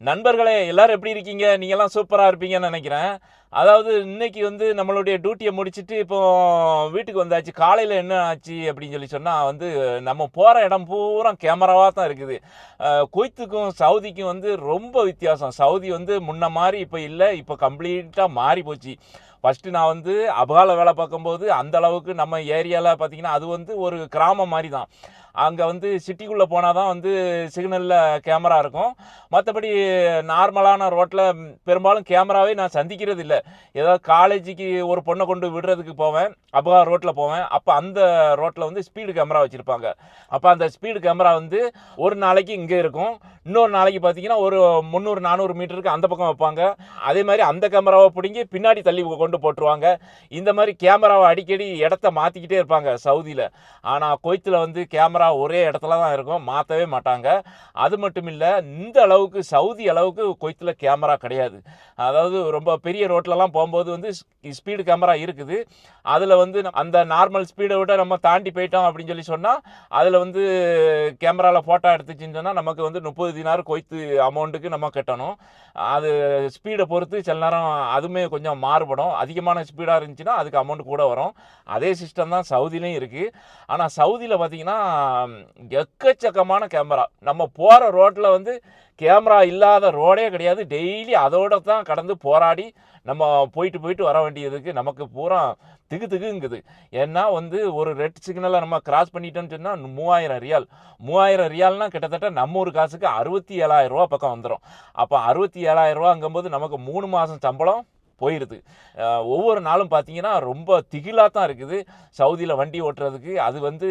நண்பர்களே எல்லாரும் எப்படி இருக்கீங்க? நீங்கள்லாம் சூப்பராக இருப்பீங்கன்னு நினைக்கிறேன். அதாவது இன்னைக்கு வந்து நம்மளுடைய டியூட்டியை முடிச்சுட்டு இப்போ வீட்டுக்கு வந்தாச்சு. காலையில் என்ன ஆச்சு அப்படின்னு சொல்லி சொன்னால் வந்து நம்ம போகிற இடம் பூரா கேமராவாக தான் இருக்குது. அஹ், குவைத்துக்கும் சவுதிக்கும் வந்து ரொம்ப வித்தியாசம். சவுதி வந்து முன்ன மாதிரி இப்போ இல்லை இப்போ கம்ப்ளீட்டாக மாறி போச்சு. ஃபஸ்ட்டு நான் வந்து அபகால வேலை பார்க்கும்போது அந்தளவுக்கு நம்ம ஏரியாவில் பார்த்தீங்கன்னா அது வந்து ஒரு கிராமம் மாதிரி தான். அங்கே வந்து சிட்டிக்குள்ளே போனால் தான் வந்து சிக்னலில் கேமரா இருக்கும். மற்றபடி நார்மலான ரோட்டில் பெரும்பாலும் கேமராவே நான் சந்திக்கிறது இல்லை. ஏதாவது காலேஜுக்கு ஒரு பொண்ணை கொண்டு விடுறதுக்கு போவேன். அப்போ ரோட்டில் போவேன். அப்போ அந்த ரோட்டில் வந்து ஸ்பீடு கேமரா வச்சுருப்பாங்க. அப்போ அந்த ஸ்பீடு கேமரா வந்து ஒரு நாளைக்கு இங்கே இருக்கும். இன்னொரு நாளைக்கு பார்த்தீங்கன்னா ஒரு முந்நூறு நானூறு மீட்டருக்கு அந்த பக்கம் வைப்பாங்க. அதே மாதிரி அந்த கேமராவை பிடுங்கி பின்னாடி தள்ளி கொண்டு போட்டுருவாங்க. இந்த மாதிரி கேமராவை அடிக்கடி இடத்த மாற்றிக்கிட்டே இருப்பாங்க சவுதியில். ஆனால் கொய்த்தில் வந்து கேமரா ஒரே இடத்துல தான் இருக்கும். மாற்றவே மாட்டாங்க. அது மட்டும் இல்லை இந்த அளவுக்கு சவுதி அளவுக்கு கொய்த்தில் கேமரா கிடையாது. அதாவது ரொம்ப பெரிய ரோட்லலாம் போகும்போது வந்து ஸ்பீடு கேமரா இருக்குது. அதில் வந்து அந்த நார்மல் ஸ்பீடை விட நம்ம தாண்டி போயிட்டோம் அப்படின்னு சொல்லி சொன்னால் அதில் வந்து கேமராவில் ஃபோட்டோ எடுத்துச்சுன்னு சொன்னால் நமக்கு வந்து முப்பது தினார் கொய்த்து அமௌண்ட்டுக்கு நம்ம கட்டணும். அது ஸ்பீடை பொறுத்து சில நேரம் அதுவுமே கொஞ்சம் மாறுபடும். அதிகமான ஸ்பீடாக இருந்துச்சுன்னா அதுக்கு அமௌண்ட் கூட வரும். அதே சிஸ்டம் தான் சவுதிலையும் இருக்குது ஆனால் சவுதியில் பார்த்திங்கன்னா எக்கச்சக்கமான கேமரா நம்ம போகிற ரோட்டில் வந்து கேமரா இல்லாத ரோடே கிடையாது. டெய்லி அதோட தான் கடந்து போராடி நம்ம போயிட்டு போயிட்டு வர வேண்டியதுக்கு நமக்கு பூரா திகு திகுங்குது. ஏன்னா வந்து ஒரு ரெட் சிக்னலை நம்ம கிராஸ் பண்ணிட்டோம்னு சொன்னால் மூவாயிரம் ரியால் மூவாயிரம் ரியால்னால் கிட்டத்தட்ட நம்ம ஒரு காசுக்கு அறுபத்தி ஏழாயிரம் ரூபா பக்கம் வந்துடும் அப்போ அறுபத்தி ஏழாயிரம் ரூபாங்கும்போது நமக்கு மூணு மாதம் சம்பளம் போயிடுது. ஒவ்வொரு நாளும் பார்த்தீங்கன்னா ரொம்ப திகிலாக தான் இருக்குது. சவுதியில் வண்டி ஓட்டுறதுக்கு அது வந்து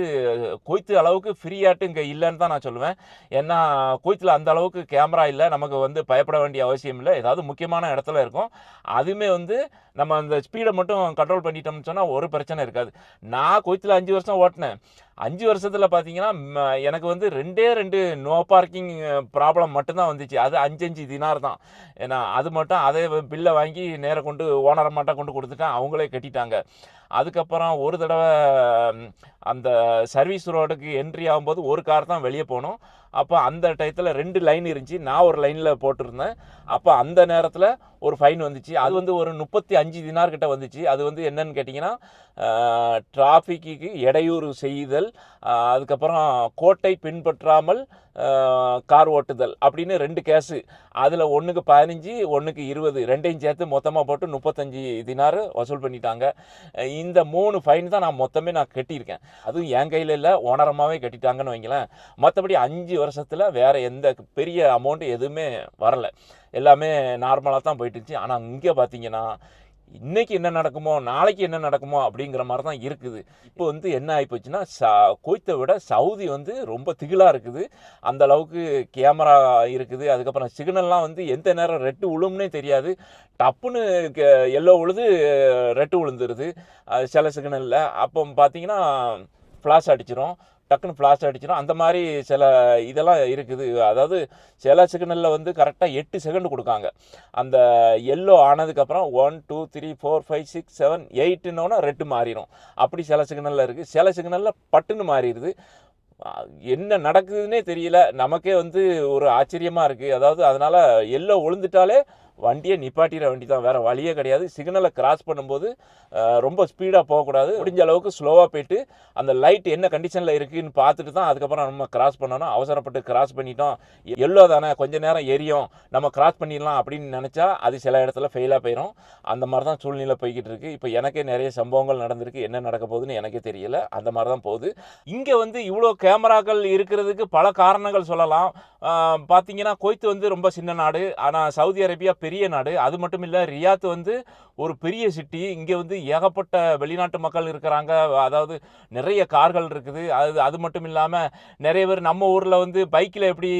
கொய்த்து அளவுக்கு ஃப்ரீயாட்டு இங்கே இல்லைன்னு தான் நான் சொல்லுவேன். ஏன்னா கொய்த்தில் அந்த அளவுக்கு கேமரா இல்லை. நமக்கு வந்து பயப்பட வேண்டிய அவசியம் இல்லை. ஏதாவது முக்கியமான இடத்துல இருக்கும். அதுவுமே வந்து நம்ம அந்த ஸ்பீடை மட்டும் கண்ட்ரோல் பண்ணிட்டோம்னு சொன்னால் ஒரு பிரச்சனை இருக்காது. நான் கொய்த்தில் அஞ்சு வருஷம் ஓட்டினேன். அஞ்சு வருஷத்தில் பார்த்தீங்கன்னா ம, எனக்கு வந்து ரெண்டே ரெண்டு நோ பார்க்கிங் ப்ராப்ளம் மட்டும்தான் வந்துச்சு. அது அஞ்சு அஞ்சு தினார் தான் ஏன்னா அது மட்டும் அதே பில்லை வாங்கி நேரா கொண்டு ஓனரமாட்டாக கொண்டு கொடுத்துட்டேன் அவங்களே கட்டிட்டாங்க. அதுக்கப்புறம் ஒரு தடவை அந்த சர்வீஸ் ரோடுக்கு என்ட்ரி ஆகும்போது ஒரு கார் தான் வெளியே போனோம். அப்போ அந்த டயத்தில் ரெண்டு லைன் இருந்துச்சு. நான் ஒரு லைனில் போட்டிருந்தேன். அப்போ அந்த நேரத்தில் ஒரு ஃபைன் வந்துச்சு. அது வந்து ஒரு முப்பத்தி அஞ்சு தினார் கிட்ட வந்துச்சு. அது வந்து என்னன்னு கேட்டிங்கன்னா டிராஃபிக்கு இடையூறு செய்தல் அதுக்கப்புறம் கோட்டை பின்பற்றாமல் கார் ஓட்டுதல் அப்படின்னு ரெண்டு கேஸு. அதில் ஒன்றுக்கு பதினஞ்சு ஒன்றுக்கு இருபது ரெண்டையும் சேர்த்து மொத்தமாக போட்டு முப்பத்தஞ்சு தினார் வசூல் பண்ணிட்டாங்க. இந்த மூணு ஃபைன் தான் நான் மொத்தமே நான் கட்டியிருக்கேன். அதுவும் என் கையில் இல்லை ஓனரமாகவே கட்டிட்டாங்கன்னு வைங்களேன். மற்றபடி அஞ்சு வருஷத்தில் வேறு எந்த பெரிய அமௌண்ட்டு எதுவுமே வரலை. எல்லாமே நார்மலாக தான் போயிட்டு இருந்துச்சு. ஆனால் இங்கே பார்த்தீங்கன்னா இன்னைக்கு என்ன நடக்குமோ நாளைக்கு என்ன நடக்குமோ அப்படிங்கிற மாதிரி தான் இருக்குது. இப்போ வந்து என்ன ஆகிப்போச்சுன்னா ச குவைத்தை விட சவுதி வந்து ரொம்ப திகிலாக இருக்குது. அந்த அளவுக்கு கேமரா இருக்குது. அதுக்கப்புறம் சிக்னல்லாம் வந்து எந்த நேரம் ரெட்டு விழும்னே தெரியாது. டப்புன்னு எல்லோ உழுது ரெட்டு விழுந்துருது அது சில சிக்னலில். அப்போ பார்த்தீங்கன்னா ஃப்ளாஷ் அடிச்சிடும் டக்குன்னு ஃப்ளாஷ் அடிச்சிடும். அந்த மாதிரி சில இதெல்லாம் இருக்குது. அதாவது சில சிக்னலில் வந்து கரெக்டாக எட்டு செகண்ட் கொடுக்காங்க. அந்த எல்லோ ஆனதுக்கப்புறம் one two three four five six seven எயிட்டுன்னொன்னே red மாறிடும் அப்படி சில சிக்னலில் இருக்குது சில சிக்னலில் பட்டுன்னு மாறிடுது. என்ன நடக்குதுன்னே தெரியல. நமக்கே வந்து ஒரு ஆச்சரியமாக இருக்குது அதாவது அதனால் எல்லோ விழுந்துட்டாலே வண்டியை நிப்பாட்டிட வண்டி தான் வேறு வழியே கிடையாது. சிக்னலை கிராஸ் பண்ணும்போது ரொம்ப ஸ்பீடாக போகக்கூடாது. முடிஞ்ச அளவுக்கு ஸ்லோவாக போயிட்டு அந்த லைட் என்ன கண்டிஷனில் இருக்குதுன்னு பார்த்துட்டு தான் அதுக்கப்புறம் நம்ம கிராஸ் பண்ணணும். அவசரப்பட்டு கிராஸ் பண்ணிட்டோம். எல்லோ தானே கொஞ்ச நேரம் எரியும். நம்ம கிராஸ் பண்ணிடலாம் அப்படின்னு நினச்சா அது சில இடத்துல ஃபெயிலாக போயிடும் அந்த மாதிரி தான் சூழ்நிலை போய்கிட்டு இருக்குது இப்போ எனக்கே நிறைய சம்பவங்கள் நடந்திருக்கு. என்ன நடக்க போகுதுன்னு எனக்கே தெரியல. அந்த மாதிரி தான் போகுது. இங்கே வந்து இவ்வளோ கேமராக்கள் இருக்கிறதுக்கு பல காரணங்கள் சொல்லலாம். பார்த்தீங்கன்னா கொய்த்து வந்து ரொம்ப சின்ன நாடு. ஆனால் சவுதி அரேபியா பெரிய நாடு. அது மட்டும் இல்லை ரியாத் வந்து ஒரு பெரிய சிட்டி இங்கே வந்து ஏகப்பட்ட வெளிநாட்டு மக்கள் இருக்கிறாங்க. அதாவது நிறைய கார்கள் இருக்குது. அது அது மட்டும் இல்லாமல் நிறைய பேர் நம்ம ஊரில் வந்து பைக்கில் எப்படி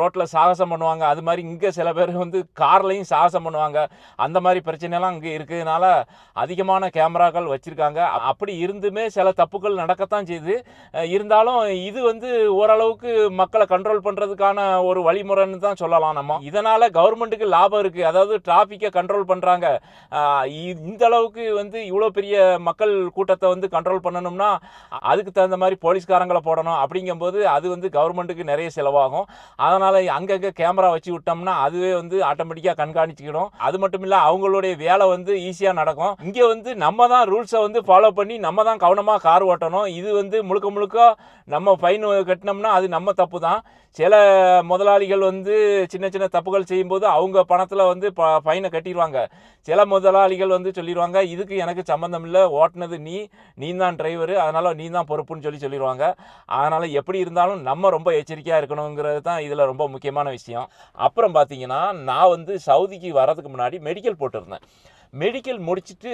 ரோட்டில் சாகசம் பண்ணுவாங்க? அது மாதிரி இங்கே சில பேர் வந்து கார்லையும் சாகசம் பண்ணுவாங்க. அந்த மாதிரி பிரச்சனைலாம் இங்கே இருக்கிறதுனால அதிகமான கேமராக்கள் வச்சுருக்காங்க. அப்படி இருந்துமே சில தப்புகள் நடக்கத்தான் செய்யுது இருந்தாலும் இது வந்து ஓரளவுக்கு மக்களை கண்ட்ரோல் பண்ணுறதுக்கான ஒரு வழிமுறைன்னு தான் சொல்லலாம் நம்ம. இதனால் கவர்மெண்ட்டுக்கு லாபம் இருக்குது அதாவது டிராஃபிக்கை கண்ட்ரோல் பண்ணுறாங்க இந்த அளவுக்கு வந்து இவ்வளோ பெரிய மக்கள் கூட்டத்தை வந்து கண்ட்ரோல் பண்ணணும்னா அதுக்கு தகுந்த மாதிரி போலீஸ்காரங்களை போடணும் அப்படிங்கும்போது அது வந்து கவர்மெண்ட்டுக்கு நிறைய செலவாகும். அதனால் அங்கங்கே கேமரா வச்சு விட்டோம்னா அதுவே வந்து ஆட்டோமேட்டிக்காக கண்காணிச்சுக்கிடும். அது மட்டும் இல்லை அவங்களுடைய வேலை வந்து ஈஸியாக நடக்கும். இங்கே வந்து நம்ம தான் ரூல்ஸை வந்து ஃபாலோ பண்ணி நம்ம தான் கவனமாக கார் ஓட்டணும். இது வந்து முழுக்க முழுக்க நம்ம ஃபைன் கட்டினோம்னா அது நம்ம தப்பு தான். சில முதலாளிகள் வந்து சின்ன சின்ன தப்புகள் செய்யும்போது அவங்க பணத்தில் வந்து ப ஃபைனை கட்டிடுவாங்க சில முதலாளிகள் வந்து சொல்லிடுவாங்க இதுக்கு எனக்கு சம்மந்தம் இல்லை ஓட்டுனது நீ நீ தான் டிரைவரு அதனால் நீ தான் பொறுப்புன்னு சொல்லி சொல்லிடுவாங்க அதனால் எப்படி இருந்தாலும் நம்ம ரொம்ப எச்சரிக்கையாக இருக்கணுங்கிறது தான் இதில் ரொம்ப முக்கியமான விஷயம். அப்புறம் பார்த்தீங்கன்னா நான் வந்து சவுதிக்கு வரதுக்கு முன்னாடி மெடிக்கல் போட்டிருந்தேன். மெடிக்கல் முடிச்சுட்டு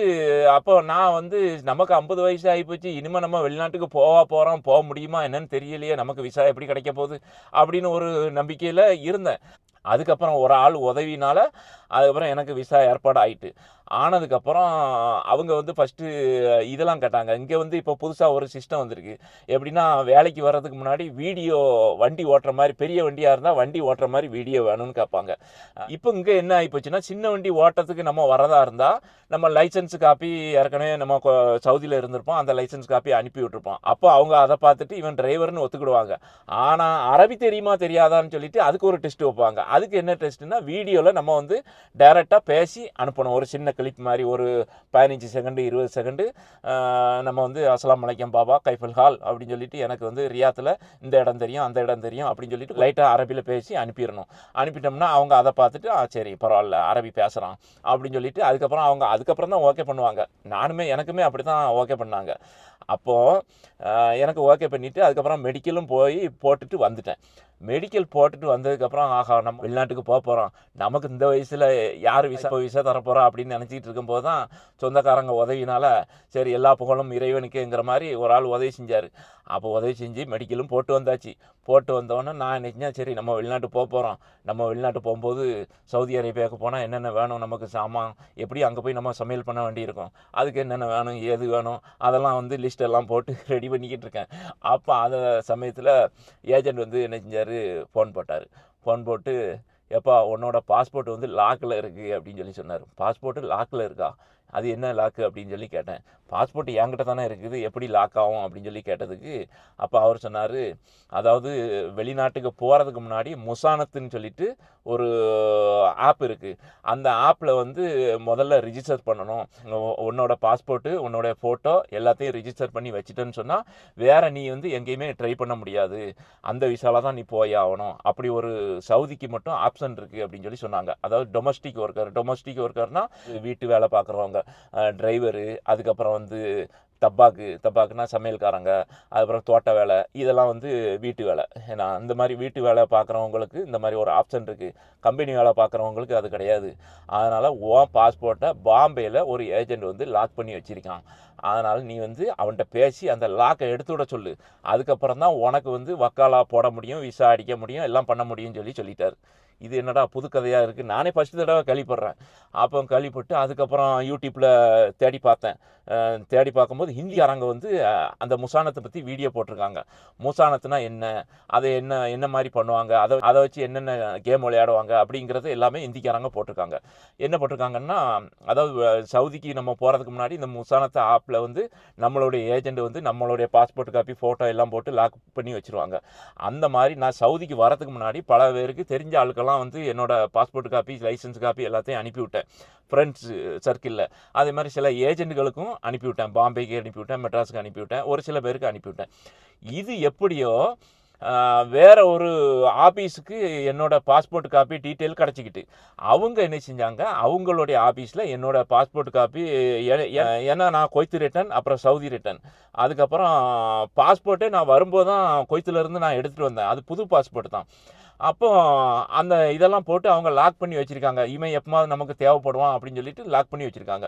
அப்போ நான் வந்து நமக்கு ஐம்பது வயசு ஆகிப்போச்சு இனிமேல் நம்ம வெளிநாட்டுக்கு போவா போகிறோம் போக முடியுமா என்னன்னு தெரியலையே நமக்கு விசா எப்படி கிடைக்க போகுது? அப்படின்னு ஒரு நம்பிக்கையில் இருந்தேன். அதுக்கப்புறம் ஒரு ஆள் உதவினால அதுக்கப்புறம் எனக்கு விசா ஏற்பாடு ஆயிட்டு ஆனதுக்கப்புறம் அவங்க வந்து ஃபஸ்ட்டு இதெல்லாம் கேட்டாங்க. இங்கே வந்து இப்போ புதுசாக ஒரு சிஸ்டம் வந்திருக்கு. எப்படின்னா வேலைக்கு வர்றதுக்கு முன்னாடி வீடியோ வண்டி ஓட்டுற மாதிரி பெரிய வண்டியாக இருந்தால் வண்டி ஓட்டுற மாதிரி வீடியோ வேணும்னு கேட்பாங்க. இப்போ இங்கே என்ன ஆகிப்போச்சுன்னா சின்ன வண்டி ஓட்டத்துக்கு நம்ம வரதா இருந்தால் நம்ம லைசன்ஸ் காப்பி ஏற்கனவே நம்ம சவுதியில் இருந்திருப்போம். அந்த லைசன்ஸ் காப்பி அனுப்பி விட்டுருப்போம். அப்போ அவங்க அதை பார்த்துட்டு இவன் டிரைவர்னு ஒத்துக்கிடுவாங்க. ஆனால் அரபி தெரியுமா தெரியாதான்னு சொல்லிட்டு அதுக்கு ஒரு டெஸ்ட் வைப்பாங்க. அதுக்கு என்ன டெஸ்ட்னா வீடியோவில் நம்ம வந்து டைரெக்டாக பேசி அனுப்பணும். ஒரு சின்ன கிளிப் மாதிரி ஒரு பதினஞ்சு செகண்டு இருபது செகண்டு நம்ம வந்து அஸ்லாம் வலைக்கம் பாபா கைஃபல் ஹால் அப்படின்னு சொல்லிட்டு எனக்கு வந்து ரியாத்தில் இந்த இடம் தெரியும் அந்த இடம் தெரியும் அப்படின்னு சொல்லிட்டு லைட்டாக அரபியில் பேசி அனுப்பிடணும். அனுப்பிட்டோம்னா அவங்க அதை பார்த்துட்டு ஆ சரி பரவாயில்ல அரபி பேசுகிறான் அப்படின்னு சொல்லிட்டு அதுக்கப்புறம் அவங்க அதுக்கப்புறம் தான் ஓகே பண்ணுவாங்க. நானுமே எனக்குமே அப்படி தான் ஓகே பண்ணாங்க. அப்போது எனக்கு ஓகே பண்ணிவிட்டு அதுக்கப்புறம் மெடிக்கலும் போய் போட்டுட்டு வந்துட்டேன். மெடிக்கல் போட்டுட்டு வந்ததுக்கப்புறம் ஆஹா நம்ம வெளிநாட்டுக்கு போக போகிறோம் நமக்கு இந்த வயசில் யார் விசா விசா தரப்போகிறோம் அப்படின்னு நினச்சிட்டு இருக்கும்போது தான் சொந்தக்காரங்க உதவினால சரி எல்லா புகழும் இறைவனுக்குங்கிற மாதிரி ஒரு ஆள் உதவி செஞ்சார். அப்போ உதவி செஞ்சு மெடிக்கலும் போட்டு வந்தாச்சு. போட்டு வந்தோடனே நான் நினச்சேன் சரி நம்ம வெளிநாட்டு போக போகிறோம் நம்ம வெளிநாட்டு போகும்போது சவுதி அரேபியாவுக்கு போனால் என்னென்ன வேணும்? நமக்கு சாமான் எப்படி அங்கே போய் நம்ம சமையல் பண்ண வேண்டியிருக்கும்? அதுக்கு என்னென்ன வேணும்? ஏது வேணும்? அதெல்லாம் வந்து லிஸ்ட் எல்லாம் போட்டு ரெடி பண்ணிக்கிட்டு இருக்கேன். அப்போ அந்த சமயத்தில் ஏஜென்ட் வந்து என்ன செஞ்சார்? ஃபோன் போட்டார். ஃபோன் போட்டு எப்பா உன்னோட பாஸ்போர்ட் வந்து லாக்கில் இருக்குது அப்படின்னு சொல்லி சொன்னார். பாஸ்போர்ட்டு லாக்கில் இருக்கா? அது என்ன லாக்கு அப்படின்னு சொல்லி கேட்டேன். பாஸ்போர்ட் என்கிட்ட தானே இருக்குது எப்படி லாக் ஆகும் அப்படின்னு சொல்லி கேட்டதுக்கு அப்போ அவர் சொன்னார் அதாவது வெளிநாட்டுக்கு போகிறதுக்கு முன்னாடி முசானத்துன்னு சொல்லிட்டு ஒரு ஆப் இருக்குது அந்த ஆப்பில் வந்து முதல்ல ரிஜிஸ்டர் பண்ணணும். உன்னோட பாஸ்போர்ட்டு உன்னோட ஃபோட்டோ எல்லாத்தையும் ரிஜிஸ்டர் பண்ணி வச்சுட்டேன்னு சொன்னால் வேறு நீ வந்து எங்கேயுமே ட்ரை பண்ண முடியாது. அந்த விசாவில் தான் நீ போய் ஆகணும். அப்படி ஒரு சவுதிக்கு மட்டும் ஆப்ஷன் இருக்குது அப்படின்னு சொல்லி சொன்னாங்க. அதாவது டொமஸ்டிக் ஒர்க்கர் டொமஸ்டிக் ஒர்க்கர்னால் வீட்டு வேலை பார்க்குறவங்க. டிரைவரு அதுக்கப்புறம் வந்து தப்பாக்கு தப்பாக்குனா சமையல்காரங்க அதுக்கப்புறம் தோட்ட வேலை இதெல்லாம் வந்து வீட்டு வேலை. ஏன்னா அந்த மாதிரி வீட்டு வேலை பார்க்குறவங்களுக்கு இந்த மாதிரி ஒரு ஆப்ஷன் இருக்குது கம்பெனி வேலை பார்க்குறவங்களுக்கு அது கிடையாது. அதனால் உன் பாஸ்போர்ட்டை பாம்பேயில் ஒரு ஏஜெண்ட் வந்து லாக் பண்ணி வச்சுருக்கான். அதனால் நீ வந்து அவன்கிட்ட பேசி அந்த லாக்கை எடுத்து விட சொல்லு. அதுக்கப்புறம் தான் உனக்கு வந்து வக்காலா போட முடியும் விசா அடிக்க முடியும் எல்லாம் பண்ண முடியும்னு சொல்லி சொல்லிட்டார். இது என்னடா புது கதையாக இருக்குது நானே ஃபஸ்ட்டு தடவை கழிப்படுறேன் அப்போ கழிப்பட்டு அதுக்கப்புறம் யூடியூப்பில் தேடி பார்த்தேன். தேடி பார்க்கும்போது ஹிந்திக்காரங்க வந்து அந்த முசானத்தை பற்றி வீடியோ போட்டிருக்காங்க. முசானத்துனா என்ன? அதை என்ன என்ன மாதிரி பண்ணுவாங்க? அதை அதை வச்சு என்னென்ன கேம் விளையாடுவாங்க? அப்படிங்கிறது எல்லாமே ஹிந்திக்காரங்க போட்டிருக்காங்க. என்ன போட்டிருக்காங்கன்னா அதாவது சவுதிக்கு நம்ம போகிறதுக்கு முன்னாடி இந்த முசானத்தை ஆப் ஆப்பில் வந்து நம்மளுடைய ஏஜெண்ட் வந்து நம்மளுடைய பாஸ்போர்ட் காப்பி ஃபோட்டோ எல்லாம் போட்டு லாக் பண்ணி வச்சுருவாங்க. அந்த மாதிரி நான் சவுதிக்கு வரதுக்கு முன்னாடி பல பேருக்கு தெரிஞ்ச ஆளுக்கெல்லாம் வந்து என்னோடய பாஸ்போர்ட் காப்பி லைசன்ஸ் காப்பி எல்லாத்தையும் அனுப்பிவிட்டேன் ஃப்ரெண்ட்ஸ் சர்க்கிளில் அதே மாதிரி சில ஏஜெண்ட்டுகளுக்கும் அனுப்பிவிட்டேன் பாம்பேக்கு அனுப்பிவிட்டேன் மெட்ராஸுக்கு அனுப்பிவிட்டேன் ஒரு சில பேருக்கு அனுப்பிவிட்டேன் இது எப்படியோ வேறு ஒரு ஆஃபீஸுக்கு என்னோடய பாஸ்போர்ட் காப்பி டீட்டெயில் கிடச்சிக்கிட்டு. அவங்க என்ன செஞ்சாங்க? அவங்களுடைய ஆஃபீஸில் என்னோட பாஸ்போர்ட் காப்பி ஏன்னா நான் கொய்த்து ரிட்டன் அப்புறம் சவுதி ரிட்டன் அதுக்கப்புறம் பாஸ்போர்ட்டே நான் வரும்போது தான் கொய்த்துலேருந்து நான் எடுத்துகிட்டு வந்தேன். அது புது பாஸ்போர்ட் தான். அப்போ அந்த இதெல்லாம் போட்டு அவங்க லாக் பண்ணி வச்சுருக்காங்க. இவன் எப்போது நமக்கு தேவைப்படுவான் அப்படின்னு சொல்லிட்டு லாக் பண்ணி வச்சுருக்காங்க.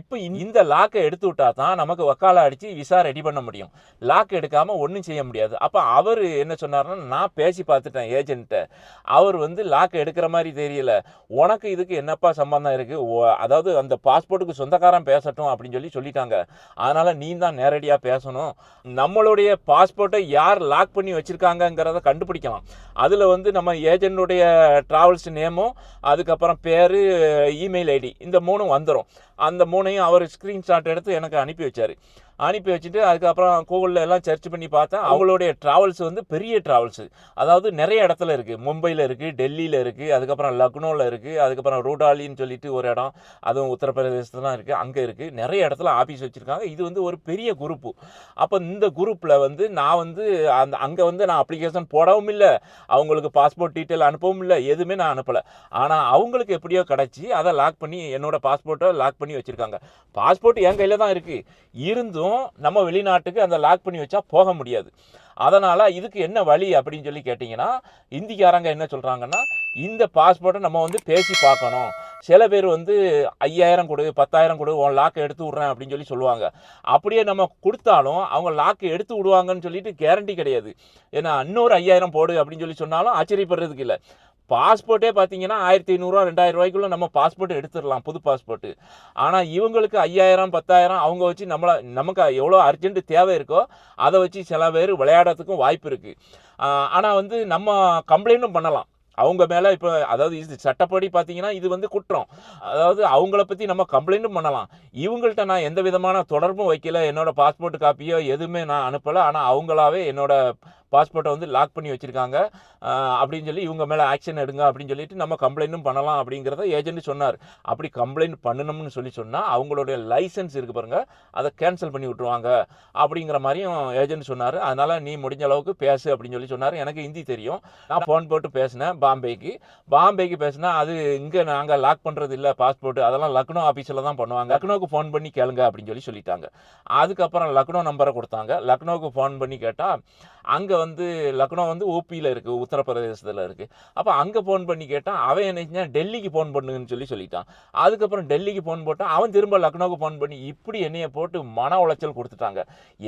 இப்போ இந்த லாக்கை எடுத்து விட்டா தான் நமக்கு வக்கால அடித்து விசா ரெடி பண்ண முடியும். லாக் எடுக்காமல் ஒன்றும் செய்ய முடியாது. அப்போ அவர் என்ன சொன்னார்னா நான் பேசி பார்த்துட்டேன் ஏஜென்ட்டை அவர் வந்து லாக் எடுக்கிற மாதிரி தெரியல. உனக்கு இதுக்கு என்னப்பா சம்பந்தம் இருக்குது அதாவது அந்த பாஸ்போர்ட்டுக்கு சொந்தக்காரன் பேசட்டும் அப்படின்னு சொல்லி சொல்லிட்டாங்க. அதனால் நீ தான் நேரடியாக பேசணும். நம்மளுடைய பாஸ்போர்ட்டை யார் லாக் பண்ணி வச்சுருக்காங்கங்கிறத கண்டுபிடிக்கலாம். அதில் வந்து வந்து நம்ம ஏஜென்ட்டுடைய ட்ராவல்ஸ் நேமும் அதுக்கப்புறம் பேர் இமெயில் ஐடி இந்த மூணும் வந்துடும் அந்த மூணையும் அவர் ஸ்க்ரீன்ஷாட் எடுத்து எனக்கு அனுப்பி வச்சார். அனுப்பி வச்சுட்டு அதுக்கப்புறம் கூகுளில் எல்லாம் சர்ச் பண்ணி பார்த்தேன். அவங்களுடைய ட்ராவல்ஸ் வந்து பெரிய ட்ராவல்ஸு அதாவது நிறைய இடத்துல இருக்குது மும்பையில் இருக்குது டெல்லியில் இருக்குது அதுக்கப்புறம் லக்னோவில் இருக்குது அதுக்கப்புறம் ரூடாலின்னு சொல்லிட்டு ஒரு இடம். அதுவும் உத்தரப்பிரதேசத்தில் தான் இருக்குது அங்கே இருக்குது நிறைய இடத்துல ஆஃபீஸ் வச்சுருக்காங்க. இது வந்து ஒரு பெரிய குரூப்பு அப்போ இந்த குரூப்பில் வந்து நான் வந்து அந்த அங்கே வந்து நான் அப்ளிகேஷன் போடவும் இல்லை. அவங்களுக்கு பாஸ்போர்ட் டீட்டெயில் அனுப்பவும் இல்லை. எதுவுமே நான் அனுப்பலை. ஆனால் அவங்களுக்கு எப்படியோ கிடச்சி அதை லாக் பண்ணி என்னோடய பாஸ்போர்ட்டை லாக் பண்ணி வச்சுருக்காங்க. பாஸ்போர்ட் என் கையில் தான் இருக்குது இருந்தும் நம்ம வெளிநாட்டுக்கு அந்த லாக் பண்ணி வச்சா போக முடியாது. அதனால் இதுக்கு என்ன வழி அப்படின்னு சொல்லி கேட்டிங்கன்னா இந்திக்காரங்க என்ன சொல்கிறாங்கன்னா இந்த பாஸ்போர்ட்டை நம்ம வந்து பேசி பார்க்கணும். சில பேர் வந்து ஐயாயிரம் கொடு பத்தாயிரம் கொடு உன் லாக்கை எடுத்து விட்றேன் அப்படின்னு சொல்லி சொல்லுவாங்க. அப்படியே நம்ம கொடுத்தாலும் அவங்க லாக்கை எடுத்து விடுவாங்கன்னு சொல்லிட்டு கேரண்டி கிடையாது. ஏன்னா இன்னொரு ஐயாயிரம் போடு அப்படின்னு சொல்லி சொன்னாலும் ஆச்சரியப்படுறதுக்கு இல்லை. பாஸ்போர்ட்டே பார்த்தீங்கன்னா ஆயிரத்தி ஐநூறுரூவா ரெண்டாயிரம் ரூபாய்க்குள்ள நம்ம பாஸ்போர்ட் எடுத்துடலாம் புது பாஸ்போர்ட்டு. ஆனால் இவங்களுக்கு ஐயாயிரம் பத்தாயிரம் அவங்க வச்சு நம்மளை நமக்கு எவ்வளோ அர்ஜென்ட் தேவை இருக்கோ அதை வச்சு சில பேர் விளையாடுறதுக்கும் வாய்ப்பு இருக்குது ஆனால் வந்து நம்ம கம்ப்ளைண்ட்டும் பண்ணலாம். அவங்க மேலே இப்போ அதாவது இது சட்டப்படி பார்த்தீங்கன்னா இது வந்து குற்றம். அதாவது அவங்கள பற்றி நம்ம கம்ப்ளைண்ட்டும் பண்ணலாம். இவங்கள்ட்ட நான் எந்த விதமான தொடர்பும் வைக்கல. என்னோடய பாஸ்போர்ட் காப்பியோ எதுவுமே நான் அனுப்பலை. ஆனால் அவங்களாவே என்னோடய பாஸ்போர்ட்டை வந்து லாக் பண்ணி வச்சுருக்காங்க. அப்படின்னு சொல்லி இவங்க மேலே ஆக்ஷன் எடுங்க அப்படின்னு சொல்லிட்டு நம்ம கம்ப்ளைண்ட்டும் பண்ணலாம் அப்படிங்கிறத ஏஜென்ட் சொன்னார். அப்படி கம்ப்ளைண்ட் பண்ணணும்னு சொல்லி சொன்னால் அவங்களுடைய லைசன்ஸ் இருக்கு பாருங்கள் அதை கேன்சல் பண்ணி விட்ருவாங்க அப்படிங்கிற மாதிரியும் ஏஜென்ட் சொன்னார். அதனால் நீ முடிஞ்ச அளவுக்கு பேசு அப்படின்னு சொல்லி சொன்னார். எனக்கு ஹிந்தி தெரியும். நான் ஃபோன் போட்டு பேசினேன் பாம்பேக்கு. பாம்பேக்கு பேசினா அது இங்கே நாங்கள் லாக் பண்ணுறது இல்லை பாஸ்போர்ட். அதெல்லாம் லக்னோ ஆஃபீஸில் தான் பண்ணுவாங்க. லக்னோவுக்கு ஃபோன் பண்ணி கேளுங்க அப்படின்னு சொல்லி சொல்லிட்டாங்க. அதுக்கப்புறம் லக்னோ நம்பரை கொடுத்தாங்க. லக்னோவுக்கு ஃபோன் பண்ணி கேட்டால் அங்கே வந்து லக்னோ வந்து ஓபியில் இருக்குது உத்தரப்பிரதேசத்தில் இருக்குது அப்போ அங்கே ஃபோன் பண்ணி கேட்டான் அவன் என்ன செஞ்சான்? டெல்லிக்கு ஃபோன் பண்ணுங்கன்னு சொல்லி சொல்லிட்டான். அதுக்கப்புறம் டெல்லிக்கு ஃபோன் போட்டான் அவன் திரும்ப லக்னோவுக்கு ஃபோன் பண்ணி இப்படி என்னையை போட்டு மன உளைச்சல் கொடுத்துட்டாங்க.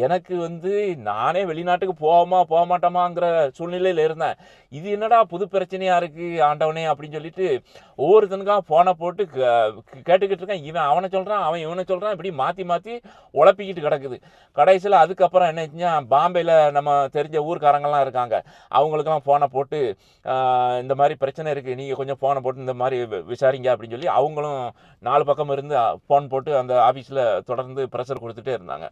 எனக்கு வந்து நானே வெளிநாட்டுக்கு போவோமா போக மாட்டோமாங்கிற சூழ்நிலையில் இருந்தேன். இது என்னடா புது பிரச்சனையாக இருக்குது ஆண்டவனே அப்படின்னு சொல்லிட்டு ஒவ்வொருத்தனுக்காக ஃபோனை போட்டு கேட்டுக்கிட்டு இருக்கேன். இவன் அவனை சொல்கிறான் அவன் இவனை சொல்கிறான் இப்படி மாற்றி மாற்றி உழப்பிக்கிட்டு கிடக்குது. கடைசியில் அதுக்கப்புறம் என்ன செஞ்சான்? பாம்பேயில் நம்ம தெரிஞ்ச ஊர் ஊர்க்காரங்கள்லாம் இருக்காங்க. அவங்களுக்கெல்லாம் ஃபோனை போட்டு இந்த மாதிரி பிரச்சனை இருக்குது நீங்கள் கொஞ்சம் ஃபோனை போட்டு இந்த மாதிரி விசாரிங்க அப்படின்னு சொல்லி அவங்களும் நாலு பக்கம் இருந்து ஃபோன் போட்டு அந்த ஆஃபீஸில் தொடர்ந்து ப்ரெஷர் கொடுத்துட்டே இருந்தாங்க.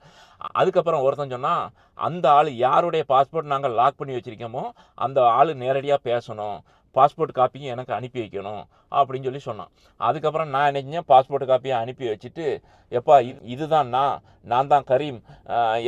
அதுக்கப்புறம் ஒருத்தன் சொன்னால் அந்த ஆள் யாருடைய பாஸ்போர்ட் நாங்கள் லாக் பண்ணி வச்சுருக்கோமோ அந்த ஆள் நேரடியாக பேசணும். பாஸ்போர்ட் காப்பியும் எனக்கு அனுப்பி வைக்கணும் அப்படின்னு சொல்லி சொன்னான். அதுக்கப்புறம் நான் என்ன செஞ்சேன்? பாஸ்போர்ட் காப்பியை அனுப்பி வச்சுட்டு எப்பா இது- இதுதான் நான் நான் தான் கரீம்.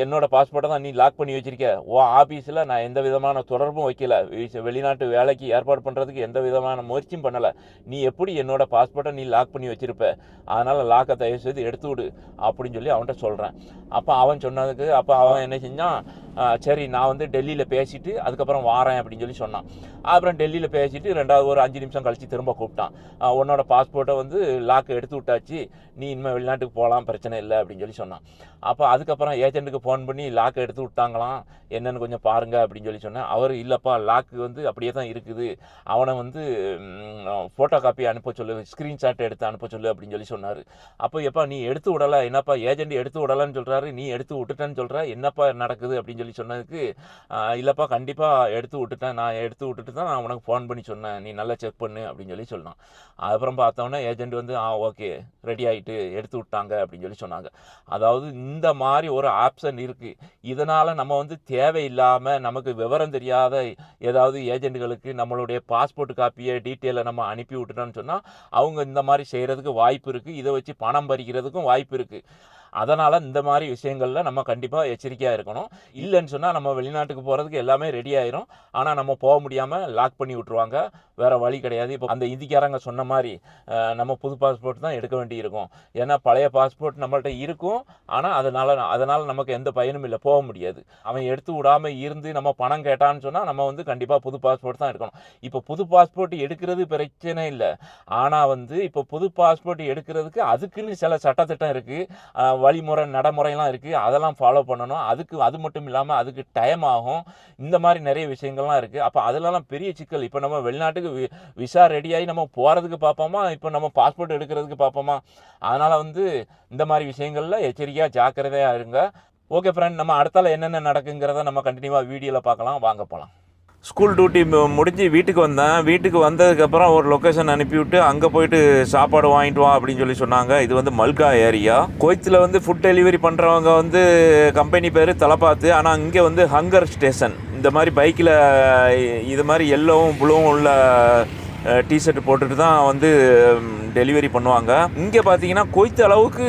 என்னோடய பாஸ்போர்ட்டை தான் நீ லாக் பண்ணி வச்சுருக்க. உன் ஆஃபீஸில் நான் எந்த விதமான தொடர்பும் வைக்கல. வெளிநாட்டு வேலைக்கு ஏற்பாடு பண்ணுறதுக்கு எந்த விதமான முயற்சியும் பண்ணலை. நீ எப்படி என்னோடய பாஸ்போர்ட்டை நீ லாக் பண்ணி வச்சிருப்ப? அதனால் லாக்கை தயவு செய்து எடுத்து விடு அப்படின்னு சொல்லி அவன்கிட்ட சொல்கிறேன் அப்போ அவன் சொன்னதுக்கு அப்போ அவன் என்ன செஞ்சான்? சரி நான் வந்து டெல்லியில் பேசிட்டு அதுக்கப்புறம் வாரேன் அப்படின்னு சொல்லி சொன்னான். அப்புறம் டெல்லியில் பேசிட்டு ரெண்டாவது ஒரு அஞ்சு நிமிஷம் கழித்து திரும்ப கூப்பிட்டான். உன்னோட பாஸ்போர்ட்டை வந்து லாக்கை எடுத்து விட்டாச்சு. நீ இனிமேல் வெளிநாட்டுக்கு போகலாம் பிரச்சனை இல்லை அப்படின்னு சொல்லி சொன்னான். அப்போ அதுக்கப்புறம் ஏஜென்ட்டுக்கு ஃபோன் பண்ணி லாக்கை எடுத்து விட்டாங்களாம். என்னென்னு கொஞ்சம் பாருங்க அப்படின்னு சொல்லி சொன்னேன். அவர் இல்லைப்பா லாக்கு வந்து அப்படியே தான் இருக்குது. அவனை வந்து ஃபோட்டோ காப்பி அனுப்ப சொல்லு ஸ்க்ரீன்ஷாட் எடுத்து அனுப்ப சொல்லு அப்படின்னு சொல்லி சொன்னார். அப்போ எப்பா நீ எடுத்து விடலை என்னப்பா ஏஜென்ட் எடுத்து விடலைன்னு சொல்கிறாரு நீ எடுத்து விட்டுட்டேன்னு சொல்கிற என்னப்பா நடக்குது? அப்படின்னு சொல்லி சொன்னதுக்கு இல்லைப்பா கண்டிப்பாக எடுத்து விட்டுட்டேன். நான் எடுத்து விட்டுட்டு தான் நான் உனக்கு ஃபோன் பண்ணி சொன்னேன் நீ நல்லா செக் பண்ணு அப்படின்னு சொல்லி சொன்னான். அப்புறம் பார்த்தோன்னே ஏஜென்ட் வந்து ஆ ஓகே ரெடி ஆகிட்டு எடுத்து விட்டாங்க அப்படின்னு சொல்லி சொன்னாங்க. அதாவது இந்த மாதிரி ஒரு ஆப்ஷன் இருக்குது இதனால் நம்ம வந்து தேவையில்லாமல் நமக்கு விவரம் தெரியாத ஏதாவது ஏஜென்ட்டுகளுக்கு நம்மளுடைய பாஸ்போர்ட் காப்பியை டீட்டெயிலை நம்ம அனுப்பி விட்டுட்டோம்னு சொன்னால் அவங்க இந்த மாதிரி செய்கிறதுக்கு வாய்ப்பு இருக்குது இதை வச்சு பணம் பறிக்கிறதுக்கும் வாய்ப்பு இருக்குது அதனால் இந்த மாதிரி விஷயங்களில் நம்ம கண்டிப்பாக எச்சரிக்கையாக இருக்கணும். இல்லைன்னு சொன்னால் நம்ம வெளிநாட்டுக்கு போகிறதுக்கு எல்லாமே ரெடி ஆயிரும். ஆனால் நம்ம போக முடியாமல் லாக் பண்ணி விட்ருவாங்க வேறு வழி கிடையாது. இப்போ அந்த இந்திக்காரங்க சொன்ன மாதிரி நம்ம புது பாஸ்போர்ட் தான் எடுக்க வேண்டியிருக்கும். ஏன்னா பழைய பாஸ்போர்ட் நம்மள்ட்ட இருக்கும். ஆனால் அதனால் அதனால் நமக்கு எந்த பயனும் இல்லை. போக முடியாது. அவன் எடுத்து விடாமல் இருந்து நம்ம பணம் கேட்டான்னு சொன்னால் நம்ம வந்து கண்டிப்பாக புது பாஸ்போர்ட் தான் எடுக்கணும். இப்போ புது பாஸ்போர்ட் எடுக்கிறது பிரச்சனை இல்லை. ஆனால் வந்து இப்போ புது பாஸ்போர்ட் எடுக்கிறதுக்கு அதுக்குன்னு சில சட்டத்திட்டம் இருக்குது வழிமுறை நடைமுறைலாம் இருக்குது அதெல்லாம் ஃபாலோ பண்ணணும். அதுக்கு அது மட்டும் இல்லாமல் அதுக்கு டைம் ஆகும். இந்த மாதிரி நிறைய விஷயங்கள்லாம் இருக்குது அப்போ அதிலலாம் பெரிய சிக்கல். இப்போ நம்ம வெளிநாட்டுக்கு வி- விசா ரெடியாகி நம்ம போகிறதுக்கு பார்ப்போமா இப்போ நம்ம பாஸ்போர்ட் எடுக்கிறதுக்கு பார்ப்போமா அதனால் வந்து இந்த மாதிரி விஷயங்களில் எச்சரிக்கையாக ஜாக்கிரதையாக இருங்க. ஓகே ஃப்ரெண்ட் நம்ம அடுத்தால என்னென்ன நடக்குங்கிறத நம்ம கண்டினியூவாக வீடியோவில் பார்க்கலாம். வாங்க போகலாம் ஸ்கூல் டியூட்டி முடிஞ்சு வீட்டுக்கு வந்தேன். வீட்டுக்கு வந்ததுக்கப்புறம் ஒரு லொக்கேஷன் அனுப்பிவிட்டு அங்கே போயிட்டு சாப்பாடு வாங்கிட்டு வா அப்படின்னு சொல்லி சொன்னாங்க. இது வந்து மல்கா ஏரியா. கோயத்தில் வந்து ஃபுட் டெலிவரி பண்ணுறவங்க வந்து கம்பெனி பேர் தலப்பாத்து. ஆனால் இங்கே வந்து ஹங்கர் ஸ்டேஷன் இந்த மாதிரி பைக்கில் இது மாதிரி எல்லோவும் ப்ளூவும் உள்ள டிஷர்ட் போட்டுட்டு தான் வந்து டெலிவரி பண்ணுவாங்க. இங்கே பார்த்தீங்கன்னா கொய்த்த அளவுக்கு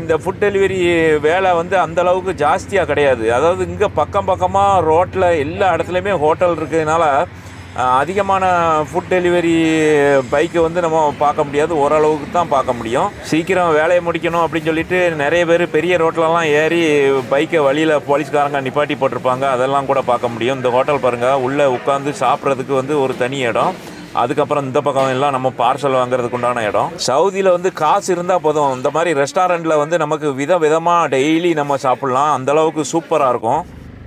இந்த ஃபுட் டெலிவரி வேலை வந்து அந்த அளவுக்கு ஜாஸ்தியாக கிடையாது. அதாவது இங்கே பக்கம் பக்கமாக ரோட்டில் எல்லா இடத்துலையுமே ஹோட்டல் இருக்கிறதுனால அதிகமான ஃபுட் டெலிவரி பைக்கை வந்து நம்ம பார்க்க முடியாது. ஓரளவுக்கு தான் பார்க்க முடியும். சீக்கிரம் வேலையை முடிக்கணும் அப்படின்னு சொல்லிட்டு நிறைய பேர் பெரிய ரோட்லலாம் ஏறி பைக்கை வழியில் போலீஸ்காரங்க நிப்பாட்டி போட்டிருப்பாங்க. அதெல்லாம் கூட பார்க்க முடியும். இந்த ஹோட்டல் பாருங்கள் உள்ளே உட்காந்து சாப்பிட்றதுக்கு வந்து ஒரு தனி இடம். அதுக்கப்புறம் இந்த பக்கம் எல்லாம் நம்ம பார்சல் வாங்குறதுக்கு உண்டான இடம். சவுதியில் வந்து காசு இருந்தால் போதும். இந்த மாதிரி ரெஸ்டாரண்ட்டில் வந்து நமக்கு வித விதமாக டெய்லி நம்ம சாப்பிட்லாம். அந்தளவுக்கு சூப்பராக இருக்கும்.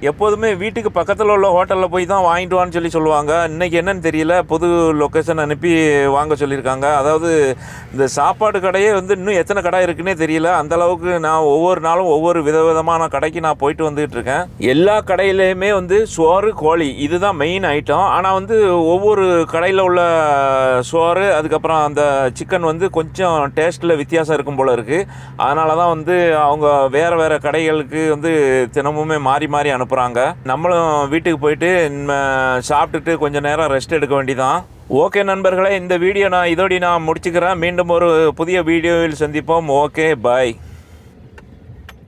எப்போதுமே வீட்டுக்கு பக்கத்தில் உள்ள ஹோட்டலில் போய் தான் வாங்கிட்டு வான்னு சொல்லி சொல்லுவாங்க. இன்றைக்கி என்னன்னு தெரியல. புது லொக்கேஷன் அனுப்பி வாங்க சொல்லியிருக்காங்க. அதாவது இந்த சாப்பாடு கடையே வந்து இன்னும் எத்தனை கடை இருக்குன்னே தெரியல. அந்தளவுக்கு நான் ஒவ்வொரு நாளும் ஒவ்வொரு விதவிதமான கடைக்கு நான் போயிட்டு வந்துகிட்டு இருக்கேன். எல்லா கடையிலையுமே வந்து சோறு கோழி இதுதான் மெயின் ஐட்டம் ஆனால் வந்து ஒவ்வொரு கடையில் உள்ள சோறு அதுக்கப்புறம் அந்த சிக்கன் வந்து கொஞ்சம் டேஸ்ட்டில் வித்தியாசம் இருக்கும் போல் இருக்குது அதனால தான் வந்து அவங்க வேறு வேறு கடைகளுக்கு வந்து தினமுமே மாறி மாறி அனுப்புகிறாங்க நம்மளும் வீட்டுக்கு போயிட்டு சாப்பிட்டுட்டு கொஞ்சம் நேரம் ரெஸ்ட் எடுக்க வேண்டிதான். ஓகே நண்பர்களே இந்த வீடியோ நான் இதோடி நான் முடிச்சுக்கிறேன். மீண்டும் ஒரு புதிய வீடியோவில் சந்திப்போம். Okay bye